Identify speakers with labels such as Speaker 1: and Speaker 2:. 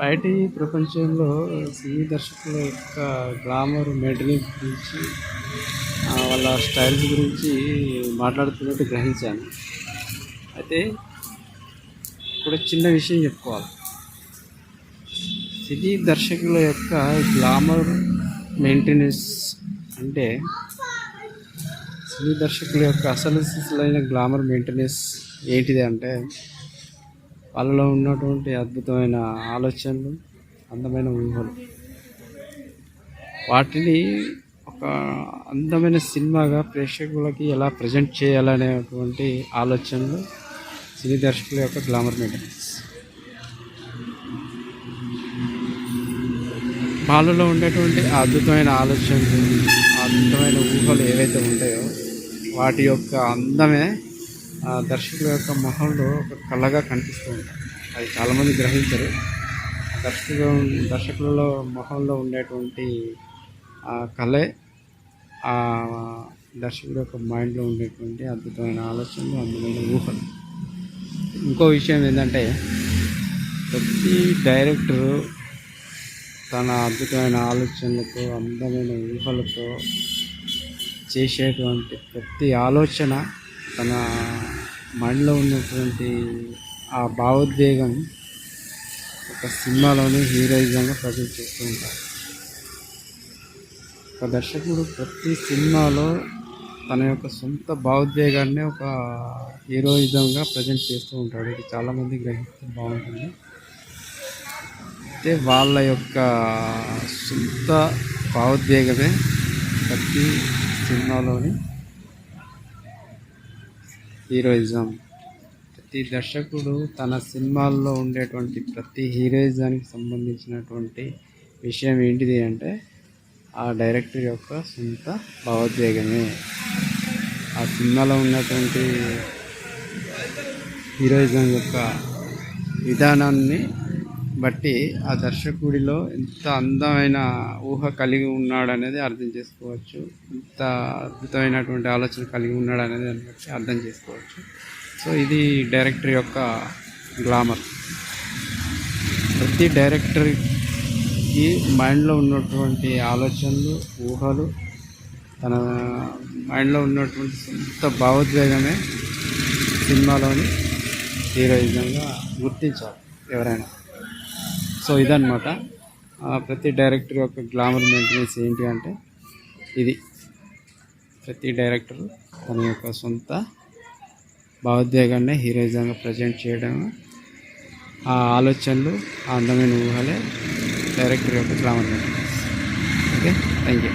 Speaker 1: బయటి ప్రపంచంలో సినీ దర్శకుల యొక్క గ్లామర్ మెయింటెనెన్స్ గురించి వాళ్ళ స్టైల్స్ గురించి మాట్లాడుతున్నట్టు గ్రహించాను. అయితే ఇప్పుడు చిన్న విషయం చెప్పుకోవాలి. సినీ దర్శకుల యొక్క గ్లామర్ మెయింటెనెన్స్ అంటే సినీ దర్శకుల యొక్క అసలు సిసలైన గ్లామర్ మెయింటెనెన్స్ ఏంటిది అంటే వాళ్ళలో ఉన్నటువంటి అద్భుతమైన ఆలోచనలు అందమైన ఊహలు. వాటిని ఒక అందమైన సినిమాగా ప్రేక్షకులకి ఎలా ప్రజెంట్ చేయాలనేటువంటి ఆలోచనలు సినీ దర్శకుల యొక్క గ్లామర్ మెయింటెనెన్స్ వాళ్ళలో ఉండేటువంటి అద్భుతమైన ఆలోచనలు అద్భుతమైన ఊహలు ఏవైతే ఉంటాయో వాటి యొక్క అందమే ఆ దర్శకుల యొక్క మొహంలో ఒక కళగా కనిపిస్తూ ఉంటాయి. అది చాలామంది గ్రహించరు. దర్శకులు దర్శకులలో మొహంలో ఉండేటువంటి ఆ కళే ఆ దర్శకుడు యొక్క మైండ్లో ఉండేటువంటి అద్భుతమైన ఆలోచనలు అందమైన ఊహలు. ఇంకో విషయం ఏంటంటే ప్రతి డైరెక్టరు తన అద్భుతమైన ఆలోచనలతో అందమైన ఊహలతో చేసేటువంటి ప్రతి ఆలోచన తన మైండ్లో ఉన్నటువంటి ఆ భావోద్వేగం ఒక సినిమాలోనే హీరోయిజంగా ప్రజెంట్ చేస్తూ ఉంటారు. ఒక దర్శకుడు ప్రతి సినిమాలో తన యొక్క సొంత భావోద్వేగాన్ని ఒక హీరోయిజంగా ప్రజెంట్ చేస్తూ ఉంటాడు. ఇది చాలామంది గ్రహిస్తే బాగుంటుంది. అయితే వాళ్ళ యొక్క సొంత భావోద్వేగమే ప్రతి సినిమాలోని హీరోయిజం. ప్రతి దర్శకుడు తన సినిమాల్లో ఉండేటువంటి ప్రతి హీరోయిజానికి సంబంధించినటువంటి విషయం ఏంటిది అంటే ఆ డైరెక్టర్ యొక్క సొంత భావోద్వేగమే. ఆ సినిమాలో ఉన్నటువంటి హీరోయిజం యొక్క విధానాన్ని బట్టి ఆ దర్శకుడిలో ఎంత అందమైన ఊహ కలిగి ఉన్నాడు అనేది అర్థం చేసుకోవచ్చు. ఎంత అద్భుతమైనటువంటి ఆలోచన కలిగి ఉన్నాడు అనేది దాన్ని బట్టి అర్థం చేసుకోవచ్చు. సో ఇది డైరెక్టర్ యొక్క గ్లామర్. ప్రతి డైరెక్టర్కి మైండ్లో ఉన్నటువంటి ఆలోచనలు ఊహలు తన మైండ్లో ఉన్నటువంటి సొంత భావోద్వేగమే సినిమాలోని హీరోయిజంగా గుర్తించాలి ఎవరైనా. సో ఇదనమాట ప్రతి డైరెక్టర్ యొక్క గ్లామర్ మెయింటెనెన్స్ ఏంటి అంటే ఇది ప్రతి డైరెక్టర్ తన యొక్క సొంత భావోద్వేగాన్ని హీరోయిజంగా ప్రజెంట్ చేయడం ఆ ఆలోచనలు ఆ అందమైన ఊహలే డైరెక్టర్ యొక్క glamour maintenance. Okay? Thank you